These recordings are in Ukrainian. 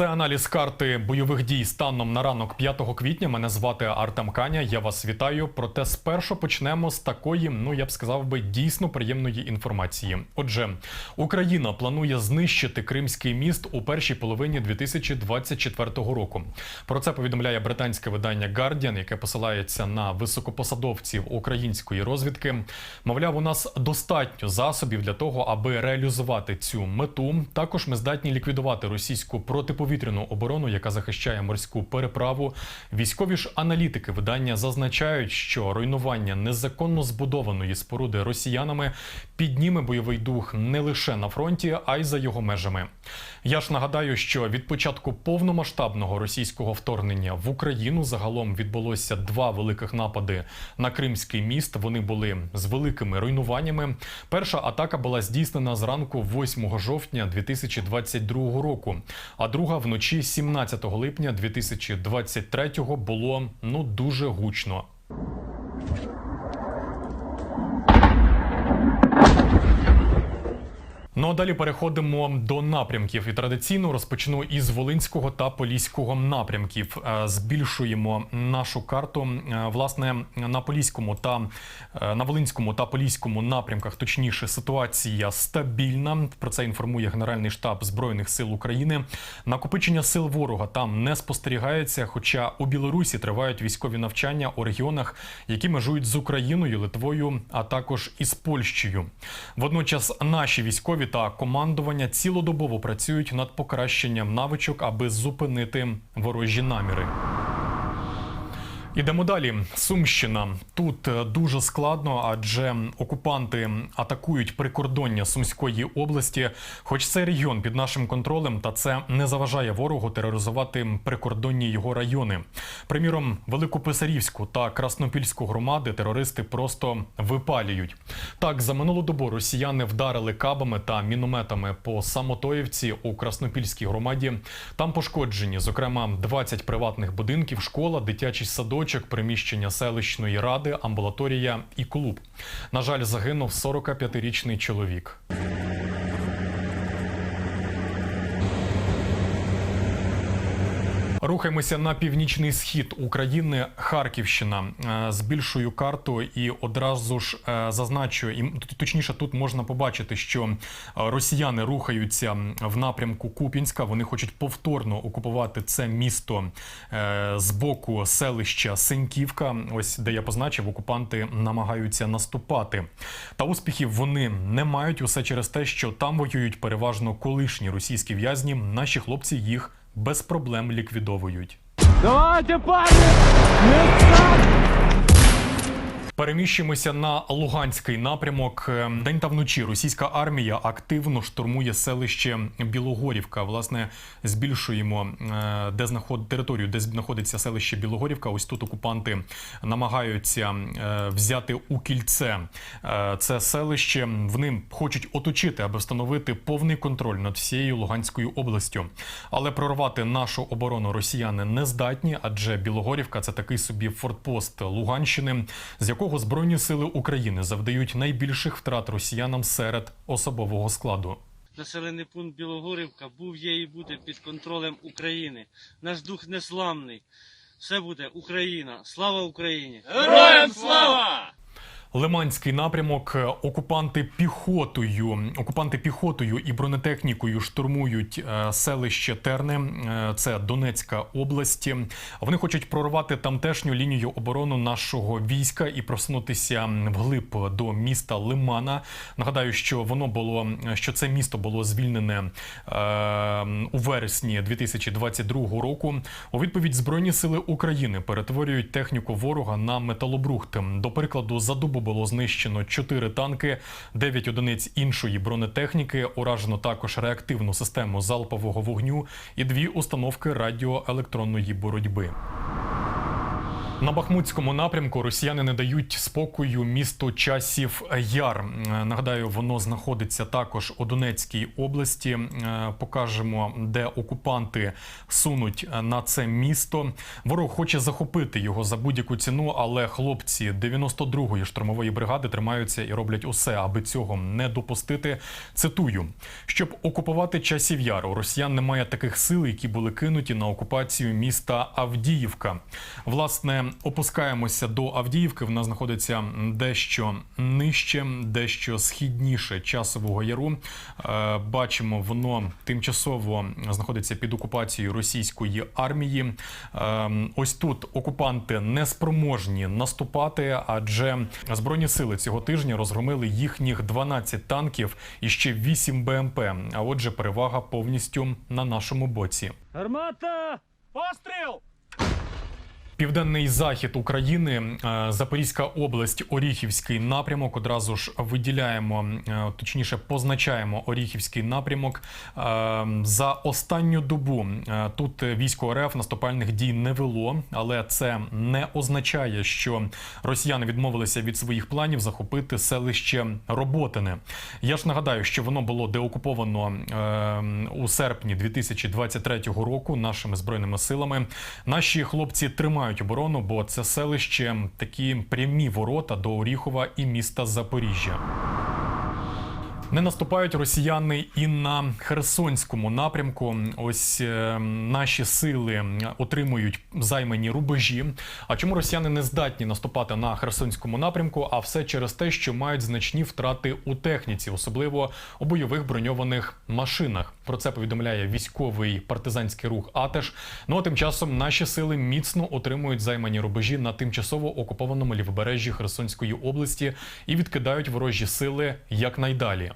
Це аналіз карти бойових дій станом на ранок 5 квітня. Мене звати Артем Каня. Я вас вітаю. Проте спершу почнемо з такої, ну я б сказав би, дійсно приємної інформації. Отже, Україна планує знищити Кримський міст у першій половині 2024 року. Про це повідомляє британське видання Guardian, яке посилається на високопосадовців української розвідки. Мовляв, у нас достатньо засобів для того, аби реалізувати цю мету. Також ми здатні ліквідувати російську протиповітряну оборону, яка захищає морську переправу. Військові ж аналітики видання зазначають, що руйнування незаконно збудованої споруди росіянами підніме бойовий дух не лише на фронті, а й за його межами. Я ж нагадаю, що від початку повномасштабного російського вторгнення в Україну загалом відбулося два великих напади на Кримський міст. Вони були з великими руйнуваннями. Перша атака була здійснена зранку 8 жовтня 2022 року, а друга вночі 17 липня 2023 було ну дуже гучно. Ну а далі переходимо до напрямків. І традиційно розпочну із Волинського та Поліського напрямків. Е, Збільшуємо нашу карту. Е, Власне, на Поліському та е, на Волинському та Поліському напрямках, точніше, ситуація стабільна. Про це інформує Генеральний штаб Збройних сил України. Накопичення сил ворога там не спостерігається. Хоча у Білорусі тривають військові навчання у регіонах, які межують з Україною, Литвою, а також із Польщею. Водночас наші військові та командування цілодобово працюють над покращенням навичок, аби зупинити ворожі наміри. Ідемо далі. Сумщина тут е, дуже складно, адже окупанти атакують прикордоння Сумської області. Хоч це регіон під нашим контролем, та це не заважає ворогу тероризувати прикордонні його райони. Приміром, Великописарівську та Краснопільську громади терористи просто випалюють. Так, за минулу добу росіяни вдарили кабами та мінометами по Самотоївці у Краснопільській громаді. Там пошкоджені, зокрема, 20 приватних будинків, школа, дитячий садочок, приміщення селищної ради, амбулаторія і клуб. На жаль, загинув 45-річний чоловік. Рухаємося на північний схід України, Харківщина. Е, Збільшую карту і одразу ж е, зазначу, і точніше, тут можна побачити, що е, росіяни рухаються в напрямку Куп'янська. Вони хочуть повторно окупувати це місто з боку селища Синьківка. Ось де я позначив, окупанти намагаються наступати. Та успіхів вони не мають усе через те, що там воюють переважно колишні російські в'язні. Наші хлопці їх без проблем ліквідовують. Давайте, парни! Не встать! Переміщимося на Луганський напрямок. Е, День та вночі російська армія активно штурмує селище Білогорівка. Власне, збільшуємо е, де знаход територію, де знаходиться селище Білогорівка. Ось тут окупанти намагаються е, взяти у кільце е, це селище. Вони хочуть оточити, аби встановити повний контроль над всією Луганською областю. Але прорвати нашу оборону росіяни не здатні, адже Білогорівка це такий собі фортпост Луганщини, з якого Збройні сили України завдають найбільших втрат росіянам серед особового складу. Населений пункт Білогорівка був, є і буде під контролем України. Наш дух незламний. Все буде Україна. Слава Україні! Героям слава! Лиманський напрямок е, окупанти піхотою, окупанти піхотою і бронетехнікою штурмують е, селище Терне. Це Донецька область. Вони хочуть прорвати тамтешню лінію оборони нашого війська і просунутися вглиб до міста Лимана. Нагадаю, що воно було що це місто було звільнене е, у вересні 2022 року. У відповідь Збройні сили України перетворюють техніку ворога на металобрухт. До прикладу, за добу було знищено 4 танки, 9 одиниць іншої бронетехніки. Уражено також реактивну систему залпового вогню і дві установки радіоелектронної боротьби. На Бахмутському напрямку росіяни не дають спокою місту часів Яр. Нагадаю, воно знаходиться також у Донецькій області. Е, Покажемо, де окупанти сунуть е, на це місто. Ворог хоче захопити його за будь-яку ціну, але хлопці 92-ї штурмової бригади тримаються і роблять усе, аби цього не допустити. Цитую: щоб окупувати часів яр, у росіян немає таких сил, які були кинуті на окупацію міста Авдіївка. Власне, опускаємося до Авдіївки. Вона знаходиться дещо нижче, дещо східніше часового яру. Е, Бачимо, воно тимчасово знаходиться під окупацією російської армії. Е, Ось тут окупанти неспроможні наступати, адже збройні сили цього тижня розгромили їхніх 12 танків і ще 8 БМП. А отже, перевага повністю на нашому боці. Гармата! Постріл! Південний захід України, е, Запорізька область, Оріхівський напрямок. Одразу ж виділяємо, е, точніше, позначаємо Оріхівський напрямок. Е, За останню добу тут військо РФ наступальних дій не вело, але це не означає, що росіяни відмовилися від своїх планів захопити селище Роботине. Я ж нагадаю, що воно було деокуповано у серпні 2023 року нашими збройними силами. Наші хлопці тримають оборону, бо це селище такі прямі ворота до Оріхова і міста Запоріжжя. Не наступають росіяни і на Херсонському напрямку. Ось е, наші сили отримують займані рубежі. А чому росіяни не здатні наступати на Херсонському напрямку? А все через те, що мають значні втрати у техніці, особливо у бойових броньованих машинах. Про це повідомляє військовий партизанський рух АТЕШ. Ну а тим часом наші сили міцно отримують займані рубежі на тимчасово окупованому лівобережжі Херсонської області і відкидають ворожі сили якнайдалі.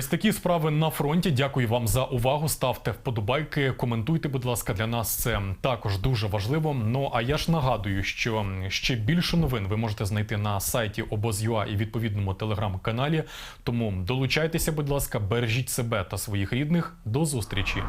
Ось такі справи на фронті. Дякую вам за увагу. Ставте вподобайки, коментуйте, будь ласка, для нас це також дуже важливо. Ну а я ж нагадую, що ще більше новин ви можете знайти на сайті обоз.ua і відповідному телеграм-каналі. Тому долучайтеся, будь ласка, бережіть себе та своїх рідних. До зустрічі.